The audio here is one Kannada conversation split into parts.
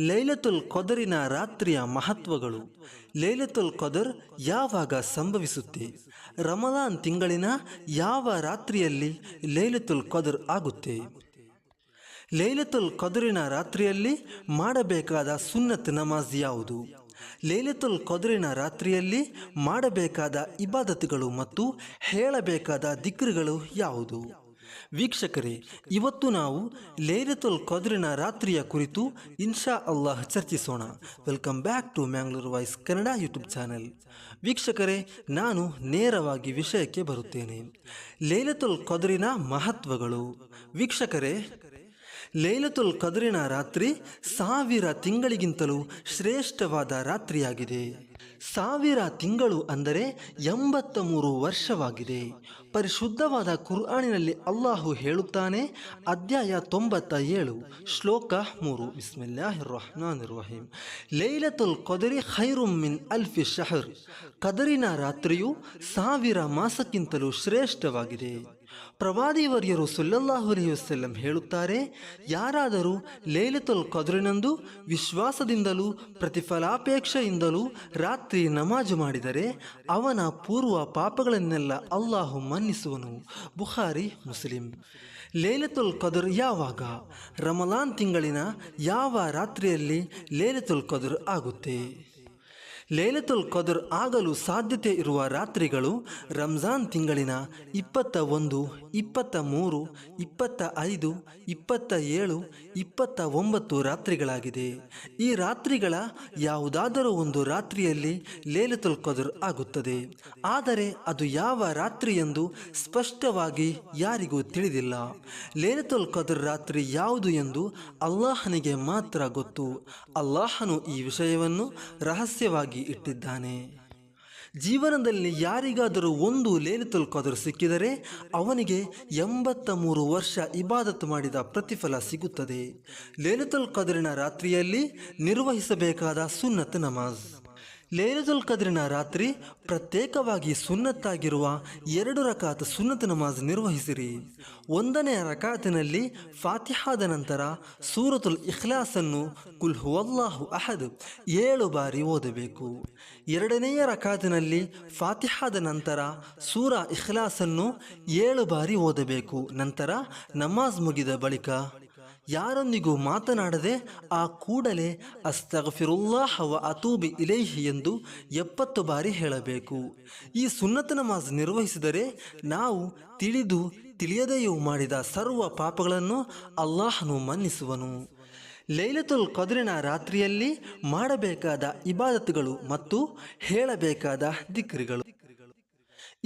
ಲೈಲತುಲ್ ಕೊದರಿನ ರಾತ್ರಿಯ ಮಹತ್ವಗಳು. ಲೈಲತುಲ್ ಕೊದರ್ ಯಾವಾಗ ಸಂಭವಿಸುತ್ತೆ? ರಮಲಾನ್ ತಿಂಗಳಿನ ಯಾವ ರಾತ್ರಿಯಲ್ಲಿ ಲೈಲತುಲ್ ಕೊದರ್ ಆಗುತ್ತೆ? ಲೈಲತುಲ್ ಕೊದರಿನ ರಾತ್ರಿಯಲ್ಲಿ ಮಾಡಬೇಕಾದ ಸುನ್ನತ್ ನಮಾಜ್ ಯಾವುದು? ಲೈಲತುಲ್ ಕೊದರಿನ ರಾತ್ರಿಯಲ್ಲಿ ಮಾಡಬೇಕಾದ ಇಬಾದತ್ಗಳು ಮತ್ತು ಹೇಳಬೇಕಾದ ದಿಕ್ರುಗಳು ಯಾವುದು? ವೀಕ್ಷಕರೇ, ಇವತ್ತು ನಾವು ಲೈಲತುಲ್ ಕದ್ರಿನ ರಾತ್ರಿಯ ಕುರಿತು ಇನ್ಶಾ ಅಲ್ಲಾಹ್ ಚರ್ಚಿಸೋಣ. Welcome back to Mangalore voice Kannada YouTube channel ವೀಕ್ಷಕರೇ, ನಾನು ನೇರವಾಗಿ ವಿಷಯಕ್ಕೆ ಬರುತ್ತೇನೆ. ಲೈಲತುಲ್ ಕದ್ರಿನ ಮಹತ್ವಗಳು. ವೀಕ್ಷಕರೇ ಲೈಲತುಲ್ ಕದರಿನ ರಾತ್ರಿ ಸಾವಿರ ತಿಂಗಳಿಗಿಂತಲೂ ಶ್ರೇಷ್ಠವಾದ ರಾತ್ರಿಯಾಗಿದೆ. ಸಾವಿರ ತಿಂಗಳು ಅಂದರೆ ಎಂಬತ್ತ ಮೂರು ವರ್ಷವಾಗಿದೆ. ಪರಿಶುದ್ಧವಾದ ಕುರ್ಆನಿನಲ್ಲಿ ಅಲ್ಲಾಹು ಹೇಳುತ್ತಾನೆ, ಅಧ್ಯಾಯ ತೊಂಬತ್ತ ಏಳು, ಶ್ಲೋಕ ಮೂರು. ರಹಮಾನ್ ರಹೀಂ ಲೈಲತುಲ್ ಕದರಿ ಖೈರುಮ್ ಮಿನ್ ಅಲ್ಫಿ ಶಹರ್. ಕದರಿನ ರಾತ್ರಿಯು ಸಾವಿರ ಮಾಸಕ್ಕಿಂತಲೂ ಶ್ರೇಷ್ಠವಾಗಿದೆ. ಪ್ರವಾದಿವರ್ಯರು ಸುಲ್ಲಲ್ಲಾಹು ಹೇಳುತ್ತಾರೆ, ಯಾರಾದರೂ ಲೇಲತುಲ್ ಕದ್ರಿನಂದು ವಿಶ್ವಾಸದಿಂದಲೂ ಪ್ರತಿಫಲಾಪೇಕ್ಷೆಯಿಂದಲೂ ರಾತ್ರಿ ನಮಾಜು ಮಾಡಿದರೆ ಅವನ ಪೂರ್ವ ಪಾಪಗಳನ್ನೆಲ್ಲ ಅಲ್ಲಾಹು ಮನ್ನಿಸುವನು. Bukhari, Muslim. ಲೈಲತುಲ್ ಕದುರ್ ಯಾವಾಗ? ರಮಲಾನ್ ತಿಂಗಳಿನ ಯಾವ ರಾತ್ರಿಯಲ್ಲಿ ಲೇಲತುಲ್ ಕದುರ್ ಆಗುತ್ತೆ? ಲೈಲತುಲ್ ಕದರ್ ಆಗಲು ಸಾಧ್ಯತೆ ಇರುವ ರಾತ್ರಿಗಳು ರಂಜಾನ್ ತಿಂಗಳಿನ ಇಪ್ಪತ್ತ ಒಂದು, ಇಪ್ಪತ್ತ ಮೂರು, ಇಪ್ಪತ್ತ ಐದು, ಇಪ್ಪತ್ತ ಏಳು, ಇಪ್ಪತ್ತ ಒಂಬತ್ತು ರಾತ್ರಿಗಳಾಗಿದೆ. ಈ ರಾತ್ರಿಗಳ ಯಾವುದಾದರೂ ಒಂದು ರಾತ್ರಿಯಲ್ಲಿ ಲೇಲತುಲ್ ಕದರ್ ಆಗುತ್ತದೆ. ಆದರೆ ಅದು ಯಾವ ರಾತ್ರಿ ಎಂದು ಸ್ಪಷ್ಟವಾಗಿ ಯಾರಿಗೂ ತಿಳಿದಿಲ್ಲ. ಲೇಲತುಲ್ ಕದರ್ ರಾತ್ರಿ ಯಾವುದು ಎಂದು ಅಲ್ಲಾಹನಿಗೆ ಮಾತ್ರ ಗೊತ್ತು. ಅಲ್ಲಾಹನು ಈ ವಿಷಯವನ್ನು ರಹಸ್ಯವಾಗಿ ಇಟ್ಟಿದ್ದಾನೆ. ಜೀವನದಲ್ಲಿ ಯಾರಿಗಾದರೂ ಒಂದು ಲೇಲು ತಲುಕಾದರೂ ಸಿಕ್ಕಿದರೆ ಅವನಿಗೆ ಎಂಬತ್ತ ಮೂರು ವರ್ಷ ಇಬಾದತ್ ಮಾಡಿದ ಪ್ರತಿಫಲ ಸಿಗುತ್ತದೆ. ಲೇಲಿತುಲ್ ಕದರಿನ ರಾತ್ರಿಯಲ್ಲಿ ನಿರ್ವಹಿಸಬೇಕಾದ ಸುನ್ನತ್ ನಮಾಜ್. ಲೇಲತುಲ್ ಕದ್ರಿನ ರಾತ್ರಿ ಪ್ರತ್ಯೇಕವಾಗಿ ಸುನ್ನತ್ತಾಗಿರುವ ಎರಡು ರಕಾತ್ ಸುನ್ನತ್ ನಮಾಜ್ ನಿರ್ವಹಿಸಿರಿ. ಒಂದನೆಯ ರಕಾತಿನಲ್ಲಿ ಫಾತಿಹಾದ ನಂತರ ಸೂರತುಲ್ ಇಖ್ಲಾಸನ್ನು ಕುಲ್ ಹುವಲ್ಲಾಹು ಅಹದ್ ಏಳು ಬಾರಿ ಓದಬೇಕು. ಎರಡನೆಯ ರಕಾತಿನಲ್ಲಿ ಫಾತಿಹಾದ ನಂತರ ಸೂರ ಇಖ್ಲಾಸನ್ನು ಏಳು ಬಾರಿ ಓದಬೇಕು. ನಂತರ ನಮಾಜ್ ಮುಗಿದ ಬಳಿಕ ಯಾರೊಂದಿಗೂ ಮಾತನಾಡದೆ ಆ ಕೂಡಲೇ ಅಸ್ತಗಫಿರುಲ್ಲಾಹವ ಅತೂಬಿ ಇಲೈಹಿ ಎಂದು ಎಪ್ಪತ್ತು ಬಾರಿ ಹೇಳಬೇಕು. ಈ ಸುನ್ನತ ನಮಾಜ್ ನಿರ್ವಹಿಸಿದರೆ ನಾವು ತಿಳಿದು ತಿಳಿಯದೆಯೂ ಮಾಡಿದ ಸರ್ವ ಪಾಪಗಳನ್ನು ಅಲ್ಲಾಹನು ಮನ್ನಿಸುವನು. ಲೈಲತುಲ್ ಕದ್ರಿನ ರಾತ್ರಿಯಲ್ಲಿ ಮಾಡಬೇಕಾದ ಇಬಾದತ್ಗಳು ಮತ್ತು ಹೇಳಬೇಕಾದ ದಿಕ್ರಿಗಳು.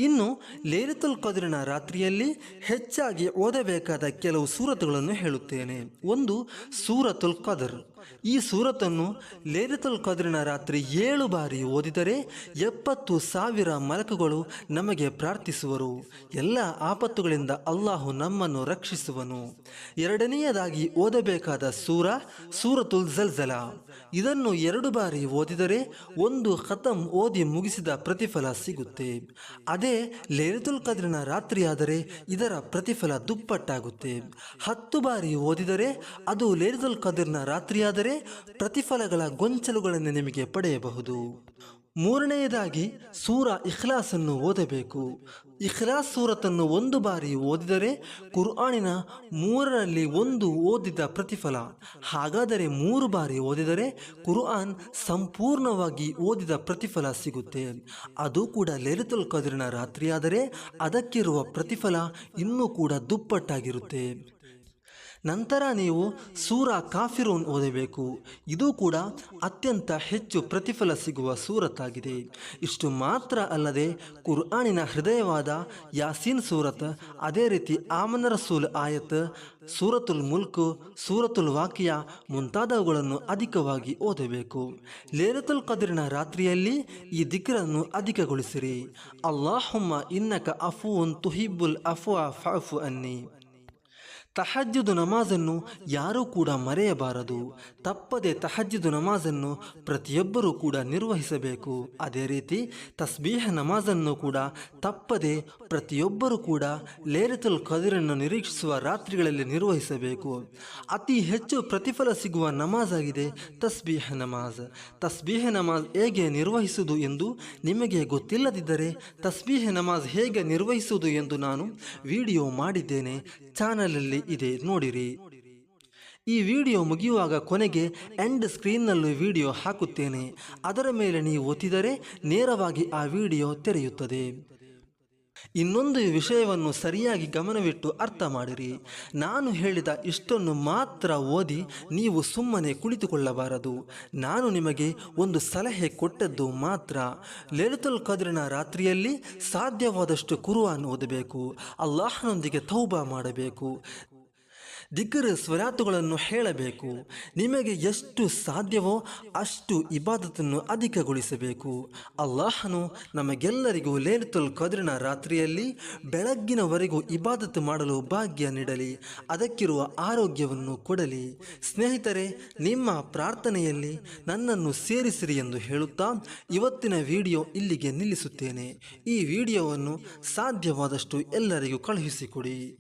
ಇನ್ನು ಲೇಲತುಲ್ ಕದ್ರಿನ ರಾತ್ರಿಯಲ್ಲಿ ಹೆಚ್ಚಾಗಿ ಓದಬೇಕಾದ ಕೆಲವು ಸೂರತುಗಳನ್ನು ಹೇಳುತ್ತೇನೆ. ಒಂದು ಸೂರತುಲ್ ಕದರ್. ಈ ಸೂರತನ್ನು ಲೇರಿತುಲ್ ಕದ್ರಿನ ರಾತ್ರಿ ಏಳು ಬಾರಿ ಓದಿದರೆ ಎಪ್ಪತ್ತು ಸಾವಿರ ಮಲಕುಗಳು ನಮಗೆ ಪ್ರಾರ್ಥಿಸುವರು. ಎಲ್ಲ ಆಪತ್ತುಗಳಿಂದ ಅಲ್ಲಾಹು ನಮ್ಮನ್ನು ರಕ್ಷಿಸುವನು. ಎರಡನೆಯದಾಗಿ ಓದಬೇಕಾದ ಸೂರ ಸೂರತುಲ್ ಜಲ್ಜಲ. ಇದನ್ನು ಎರಡು ಬಾರಿ ಓದಿದರೆ ಒಂದು ಖತಮ್ ಓದಿ ಮುಗಿಸಿದ ಪ್ರತಿಫಲ ಸಿಗುತ್ತೆ. ಅದೇ ಲೇರಿತುಲ್ ಕದ್ರಿನ ರಾತ್ರಿಯಾದರೆ ಇದರ ಪ್ರತಿಫಲ ದುಪ್ಪಟ್ಟಾಗುತ್ತೆ. ಹತ್ತು ಬಾರಿ ಓದಿದರೆ ಅದು ಲೇರಿತುಲ್ ಕದ್ರಿನ ರಾತ್ರಿಯಾದರೆ ಪ್ರತಿಫಲಗಳ ಗೊಂಚಲುಗಳನ್ನು ನಿಮಗೆ ಪಡೆಯಬಹುದು. ಮೂರನೆಯದಾಗಿ ಸೂರ ಇಖ್ಲಾಸನ್ನು ಓದಬೇಕು. ಇಖ್ಲಾಸ್ ಸೂರತನ್ನು ಒಂದು ಬಾರಿ ಓದಿದರೆ ಕುರ್ಆನಿನ ಮೂರರಲ್ಲಿ ಒಂದು ಓದಿದ ಪ್ರತಿಫಲ. ಹಾಗಾದರೆ ಮೂರು ಬಾರಿ ಓದಿದರೆ ಕುರ್ಆನ್ ಸಂಪೂರ್ಣವಾಗಿ ಓದಿದ ಪ್ರತಿಫಲ ಸಿಗುತ್ತೆ. ಅದು ಕೂಡ ಲೇಲತುಲ್ ಕದ್ರಿನ ರಾತ್ರಿಯಾದರೆ ಅದಕ್ಕಿರುವ ಪ್ರತಿಫಲ ಇನ್ನೂ ಕೂಡ ದುಪ್ಪಟ್ಟಾಗಿರುತ್ತೆ. ನಂತರ ನೀವು ಸೂರ ಕಾಫಿರೋನ್ ಓದಬೇಕು. ಇದು ಕೂಡ ಅತ್ಯಂತ ಹೆಚ್ಚು ಪ್ರತಿಫಲ ಸಿಗುವ ಸೂರತ್ತಾಗಿದೆ. ಇಷ್ಟು ಮಾತ್ರ ಅಲ್ಲದೆ ಕುರ್ಆನಿನ ಹೃದಯವಾದ ಯಾಸೀನ್ ಸೂರತ್, ಅದೇ ರೀತಿ ಆಮನ ರಸೂಲ್ ಆಯತ್, ಸೂರತುಲ್ ಮುಲ್ಕ್, ಸೂರತುಲ್ ವಾಕ್ಯ ಮುಂತಾದವುಗಳನ್ನು ಅಧಿಕವಾಗಿ ಓದಬೇಕು. ಲೇಲತುಲ್ ಕದ್ರಿನ ರಾತ್ರಿಯಲ್ಲಿ ಈ ದಿಕ್ಕರನ್ನು ಅಧಿಕಗೊಳಿಸಿರಿ. ಅಲ್ಲಾಹುಮ್ಮ ಇನ್ನಕ ಅಫೂನ್ ತುಹಿಬ್ಬುಲ್ ಅಫ್ವಾ ಫಫು ಅನ್ನಿ. ತಹಜ್ಜುದು ನಮಾಜನ್ನು ಯಾರೂ ಕೂಡ ಮರೆಯಬಾರದು. ತಪ್ಪದೆ ತಹಜ್ಜುದು ನಮಾಜನ್ನು ಪ್ರತಿಯೊಬ್ಬರೂ ಕೂಡ ನಿರ್ವಹಿಸಬೇಕು. ಅದೇ ರೀತಿ ತಸ್ಬೀಹ ನಮಾಜನ್ನು ಕೂಡ ತಪ್ಪದೆ ಪ್ರತಿಯೊಬ್ಬರೂ ಕೂಡ ಲೇರತುಲ್ ಕದಿರನ್ನು ನಿರೀಕ್ಷಿಸುವ ರಾತ್ರಿಗಳಲ್ಲಿ ನಿರ್ವಹಿಸಬೇಕು. ಅತಿ ಹೆಚ್ಚು ಪ್ರತಿಫಲ ಸಿಗುವ ನಮಾಜ್ ಆಗಿದೆ ತಸ್ಬೀಹ ನಮಾಜ್. ತಸ್ಬೀಹ ನಮಾಜ್ ಹೇಗೆ ನಿರ್ವಹಿಸುವುದು ಎಂದು ನಿಮಗೆ ಗೊತ್ತಿಲ್ಲದಿದ್ದರೆ ತಸ್ಬೀಹ ನಮಾಜ್ ಹೇಗೆ ನಿರ್ವಹಿಸುವುದು ಎಂದು ನಾನು ವಿಡಿಯೋ ಮಾಡಿದ್ದೇನೆ. ಚಾನಲಲ್ಲಿ ಇದೆ. ನೋಡಿರಿ. ಈ ವಿಡಿಯೋ ಮುಗಿಯುವಾಗ ಕೊನೆಗೆ ಎಂಡ್ ಸ್ಕ್ರೀನ್ನಲ್ಲೂ ವಿಡಿಯೋ ಹಾಕುತ್ತೇನೆ. ಅದರ ಮೇಲೆ ನೀವು ಒತ್ತಿದರೆ ನೇರವಾಗಿ ಆ ವಿಡಿಯೋ ತೆರೆಯುತ್ತದೆ. ಇನ್ನೊಂದು ವಿಷಯವನ್ನು ಸರಿಯಾಗಿ ಗಮನವಿಟ್ಟು ಅರ್ಥ ಮಾಡಿರಿ. ನಾನು ಹೇಳಿದ ಇಷ್ಟನ್ನು ಮಾತ್ರ ಓದಿ ನೀವು ಸುಮ್ಮನೆ ಕುಳಿತುಕೊಳ್ಳಬಾರದು. ನಾನು ನಿಮಗೆ ಒಂದು ಸಲಹೆ ಕೊಟ್ಟದ್ದು ಮಾತ್ರ. ಲೆಲಿತುಲ್ ಕದ್ರಿನ ರಾತ್ರಿಯಲ್ಲಿ ಸಾಧ್ಯವಾದಷ್ಟು ಕುರುವಾನ್ ಓದಬೇಕು. ಅಲ್ಲಾಹನೊಂದಿಗೆ ತೌಬಾ ಮಾಡಬೇಕು. ದಿಗ್ಗರ ಸ್ವರಾತುಗಳನ್ನು ಹೇಳಬೇಕು. ನಿಮಗೆ ಎಷ್ಟು ಸಾಧ್ಯವೋ ಅಷ್ಟು ಇಬಾದತನ್ನು ಅಧಿಕಗೊಳಿಸಬೇಕು. ಅಲ್ಲಾಹನು ನಮಗೆಲ್ಲರಿಗೂ ಲೇಲತುಲ್ ಕದ್ರಿನ ರಾತ್ರಿಯಲ್ಲಿ ಬೆಳಗ್ಗಿನವರೆಗೂ ಇಬಾದತ್ ಮಾಡಲು ಭಾಗ್ಯ ನೀಡಲಿ. ಅದಕ್ಕಿರುವ ಆರೋಗ್ಯವನ್ನು ಕೊಡಲಿ. ಸ್ನೇಹಿತರೆ, ನಿಮ್ಮ ಪ್ರಾರ್ಥನೆಯಲ್ಲಿ ನನ್ನನ್ನು ಸೇರಿಸಿರಿ ಎಂದು ಹೇಳುತ್ತಾ ಇವತ್ತಿನ ವಿಡಿಯೋ ಇಲ್ಲಿಗೆ ನಿಲ್ಲಿಸುತ್ತೇನೆ. ಈ ವಿಡಿಯೋವನ್ನು ಸಾಧ್ಯವಾದಷ್ಟು ಎಲ್ಲರಿಗೂ ಕಳುಹಿಸಿಕೊಡಿ.